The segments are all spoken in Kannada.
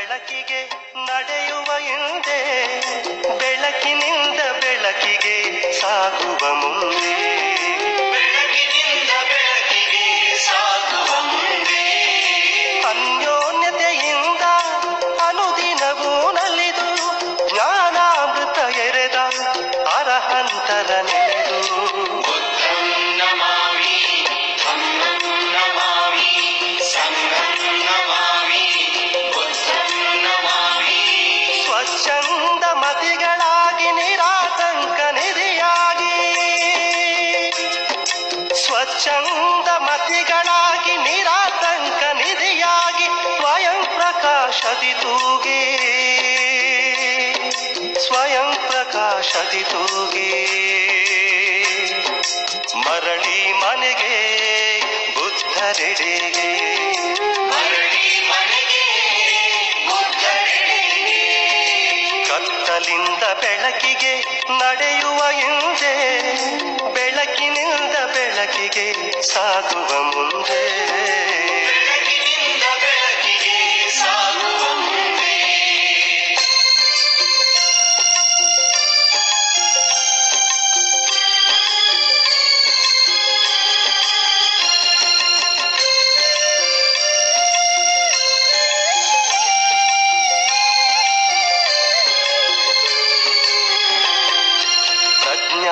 ಬೆಳಕಿಗೆ ನಡೆಯುವ ಹಿಂದೆ ಬೆಳಕಿನಿಂದ ಬೆಳಕಿಗೆ ಸಾಗುವ ಮುಂದೆ. ಬೆಳಕಿನಿಂದ ಬೆಳಕಿಗೆ ಅನುದಿನವೂ ನಲಿದು ಜ್ಞಾನಾಮೃತ ಎರೆದ ಅರಹಂತರನೇ. ಪ್ರಕಾಶದಿ ತೂಗಿ ಸ್ವಯಂ ಪ್ರಕಾಶದಿ ತೂಗಿ ಮರಳಿ ಮನೆಗೆ ಬುದ್ಧರೆಡೆಗೆ. ಕತ್ತಲಿಂದ ಬೆಳಕಿಗೆ ನಡೆಯುವ ಹಿಂದೆ ಬೆಳಕಿನಿಂದ ಬೆಳಕಿಗೆ ಸಾಗುವ ಮುಂದೆ.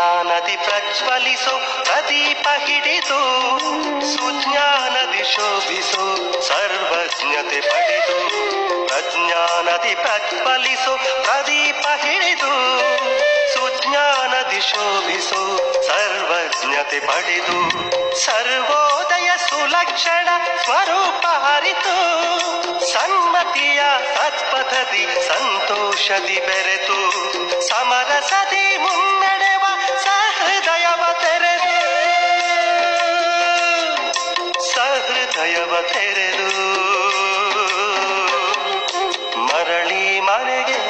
ಪ್ರಜ್ಞಾನದಿ ಪ್ರಜ್ವಲಿಸೋ ಪ್ರದೀಪ ಹಿಡಿದು ಸುಜ್ಞಾನದಿ ಶೋಭಿಸೋ ಸರ್ವಜ್ಞತೆ ಪಡೆದು ಪ್ರಜ್ಞಾನದಿ ಪ್ರಜ್ವಲಿಸೋ ಪ್ರದೀಪ ಹಿಡಿದು ಸುಜ್ಞಾನದಿ ಶೋಭಿಸೋ ಸರ್ವಜ್ಞತೆ ಪಡೆದು ಸರ್ವೋದಯ ಸುಲಕ್ಷಣ ಸ್ವರೂಪ ಹರಿತು ಸನ್ಮತಿಯ ತತ್ಪಥದಿ ಸಂತೋಷದಿ ಬೆರೆತು ಸಮರಸದಿ ಮುನ್ನಡೆವ ತೆರೆದು ಮರಳಿ ಮನೆಗೆ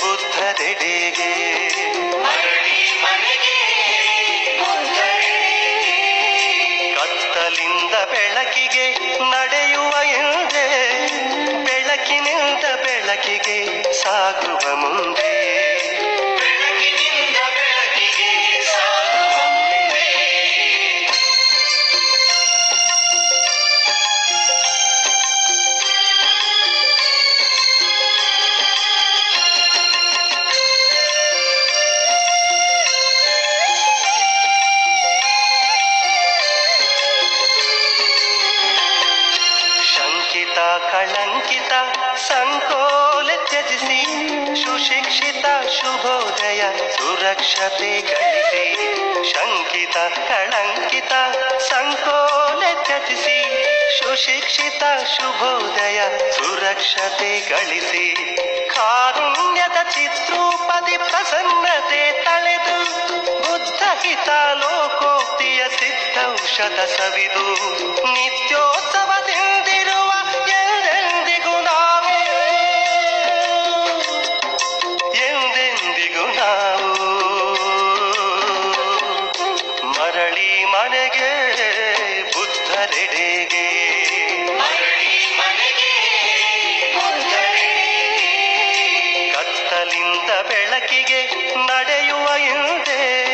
ಬುದ್ಧದೆಡೆಗೆ ಕತ್ತಲಿಂದ ಬೆಳಕಿಗೆ ನಡೆಯುವ ಎಂದೇ ಬೆಳಕಿನಿಂದ ಬೆಳಕಿಗೆ ಸಾಗುವ ಕಳಂಕಿತ, ಸಂಕೋಲೆ ತ್ಯಜಿಸಿ, ಸುಶಿಕ್ಷಿತ ಶುಭೋದಯ, ಸುರಕ್ಷತೆ ಗಳಿಸಿ, ಶಂಕಿತ, ಕಳಂಕಿತ, ಸಂಕೋಲೆ ತ್ಯಜಿಸಿ, ಸುಶಿಕ್ಷಿತ ಶುಭೋದಯ, ಸುರಕ್ಷತೆ ಗಳಿಸಿ. ಕಾರುಣ್ಯದ ಚಿತ್ರೂಪದಿ ಪ್ರಸನ್ನತೆ ತಳೆದು, ಬುದ್ಧ ಹಿತ ಲೋಕೋಕ್ತಿಯ ಸಿದ್ಧೌಷಧ ಸವಿದು ನಿತ್ಯೋತ್ಸವದಿಂದಿರುವ ಮನೆಗೆ ಬುದ್ಧರೆಡೆಗೆ. ಕತ್ತಲಿಂದ ಬೆಳಕಿಗೆ ನಡೆಯುವ ಹಿಂದೆ